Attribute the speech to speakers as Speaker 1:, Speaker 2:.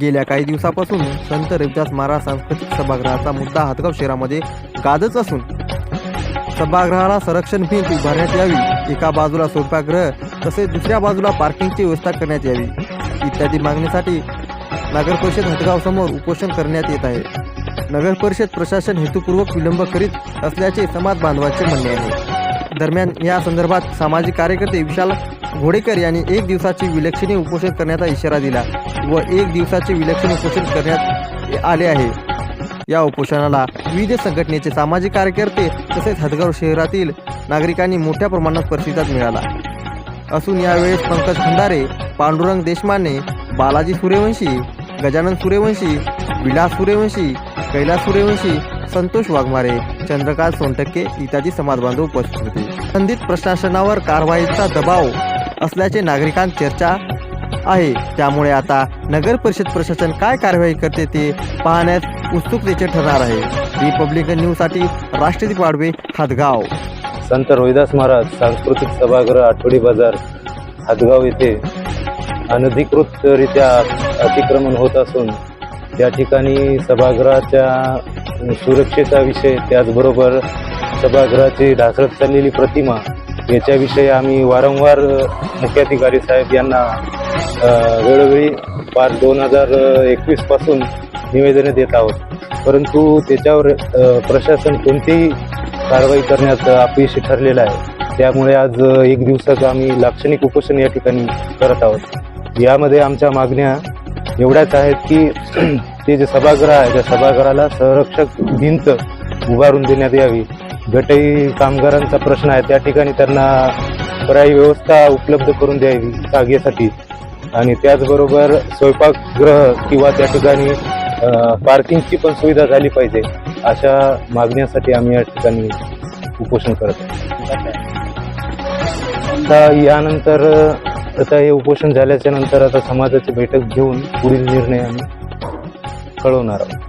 Speaker 1: गेल्या काही दिवसापासून संत रविदास महाराज सांस्कृतिक सभागृहाचा मुद्दा हातगाव शहरामध्ये गाजच असून सभागृहाला संरक्षण भिंत उभारण्यात यावी एका बाजूला स्वयंपाकगृह तसेच दुसऱ्या बाजूला पार्किंगची व्यवस्था करण्यात यावी इत्यादी मागणीसाठी नगर परिषद हदगाव समोर उपोषण करण्यात येत आहे. नगर परिषद प्रशासन हेतुपूर्वक विलंब करीत असल्याचे समाज बांधवांचे म्हणणे आहे. दरम्यान या संदर्भात सामाजिक कार्यकर्ते विशाल घोडेकर यांनी एक दिवसाची विलक्षणी उपोषण करण्याचा इशारा दिला व एक दिवसाचे विलक्षण उपोषण करण्यात आले आहे. या उपोषणाला विविध संघटनेचे सामाजिक कार्यकर्ते तसेच हदगाव शहरातील नागरिकांनी मोठ्या प्रमाणात प्रतिसाद मिळाला. असून यावेळेस पंकज खंडारे पांडुरंग देशमाने बालाजी सूर्यवंशी गजानन सूर्यवंशी विलास सूर्यवंशी कैलास सूर्यवंशी संतोष वाघमारे चंद्रकांत सोनटक्के इत्यादी समाजबांधव उपस्थित होते. संबंधित प्रशासनावर कारवाईचा दबाव असल्याचे नागरिकांत चर्चा आहे. त्यामुळे आता नगर परिषद प्रशासन काय कारवाई करते ते पाहण्यास उत्सुकतेचे ठरणार आहे. रिपब्लिकन न्यूजसाठी राष्ट्रदीप पाडवे हदगाव
Speaker 2: संत रोहिदास महाराज सांस्कृतिक सभागृह आठवडी बाजार हातगाव येथे अनधिकृतरित्या अतिक्रमण होत असून त्या ठिकाणी सभागृहाच्या सुरक्षेचा विषय त्याचबरोबर सभागृहाची ढासळत चाललेली प्रतिमा याच्याविषयी आम्ही वारंवार मुख्याधिकारी साहेब यांना वेळोवेळी पाच दोन हजार एकवीसपासून निवेदनं निवेदने देत आहोत. परंतु त्याच्यावर प्रशासन कोणतीही कारवाई करण्यात अपयशी ठरलेलं आहे. त्यामुळे आज एक दिवसाचं आम्ही लाक्षणिक उपोषण या ठिकाणी करत आहोत. यामध्ये आमच्या मागण्या एवढ्याच आहेत की ते जे सभागृह आहे त्या सभागृहाला संरक्षक भिंत उभारून देण्यात यावी. गटई कामगारांचा प्रश्न आहे. त्या ठिकाणी त्यांना पर्यायी व्यवस्था उपलब्ध करून द्यावी जागेसाठी. आणि त्याचबरोबर स्वयंपाकगृह किंवा त्या ठिकाणी पार्किंगची पण सुविधा झाली पाहिजे अशा मागण्यासाठी आम्ही या ठिकाणी उपोषण करत आहोत. आता यानंतर आता हे उपोषण झाल्याच्यानंतर आता समाजाची बैठक घेऊन पुढील निर्णय आम्ही कळवणार आहोत.